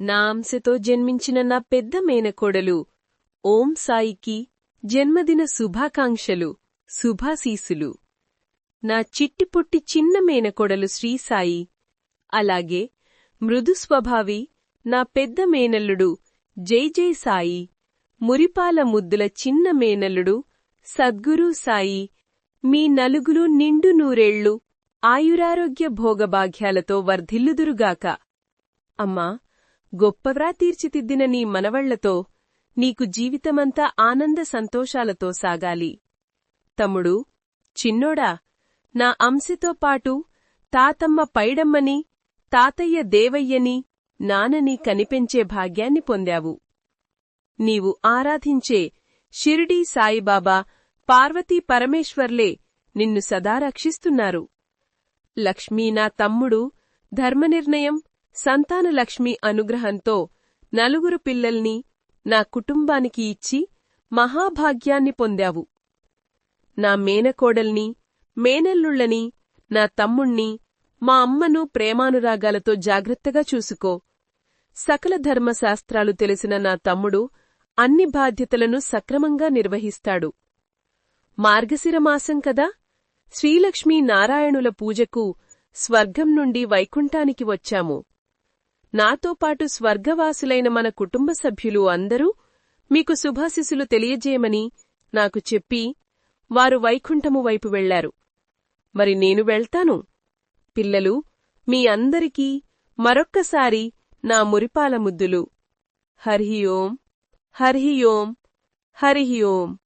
నా అంశతో జన్మించిన నా పెద్ద మేనకోడలు. ఓం సాయికి జన్మదిన శుభాకాంక్షలు శుభాశీసులు నా చిట్టిపొట్టి చిన్న మేనకోడలు శ్రీసాయి అలాగే మృదు స్వభావి నా పెద్ద మేనల్లుడు జై జై సాయి. మురిపాల ముద్దుల చిన్న మేనల్లుడు సద్గురు సాయి. మీ నలుగురు నిండు నూరేళ్ళు ఆయురారోగ్య భోగభాగ్యాలతో వర్ధిల్లుదురుగాక. అమ్మా గొప్పవ్రా తీర్చిదిద్దిన నీ మనవళ్ళతో నీకు జీవితమంతా ఆనంద సంతోషాలతో సాగాలి. తమ్ముడు చిన్నోడా నా అంశతో పాటు తాతమ్మ పైడమ్మని తాతయ్య దేవయ్యని నానని కనిపెంచే భాగ్యాన్ని పొందావు. నీవు ఆరాధించే షిరిడీ సాయిబాబా పార్వతీ పరమేశ్వర్లే నిన్ను సదా రక్షిస్తున్నారు. లక్ష్మీ నా తమ్ముడు ధర్మనిర్ణయం సంతానలక్ష్మి అనుగ్రహంతో నలుగురు పిల్లల్ని నా కుటుంబానికి ఇచ్చి మహాభాగ్యాన్ని పొందావు. నా మేనకోడల్ని మేనల్లుళ్ళని నా తమ్ముణ్ణి మా అమ్మను ప్రేమానురాగాలతో జాగ్రత్తగా చూసుకో. సకల ధర్మశాస్త్రాలు తెలిసిన నా తమ్ముడు అన్ని బాధ్యతలను సక్రమంగా నిర్వహిస్తాడు. మార్గశిరమాసం కదా? శ్రీలక్ష్మీ నారాయణుల పూజకు స్వర్గం నుండి వైకుంఠానికి వచ్చాము. నాతో పాటు స్వర్గవాసులైన మన కుటుంబ సభ్యులు అందరూ మీకు శుభాశిసులు తెలియజేయమని నాకు చెప్పి వారు వైకుంఠము వైపు వెళ్ళారు. మరి నేను వెళ్తాను. పిల్లలు మీ అందరికీ మరొక్కసారి నా మురిపాల ముద్దులు హరి ఓం హరి ఓం హరి ఓం.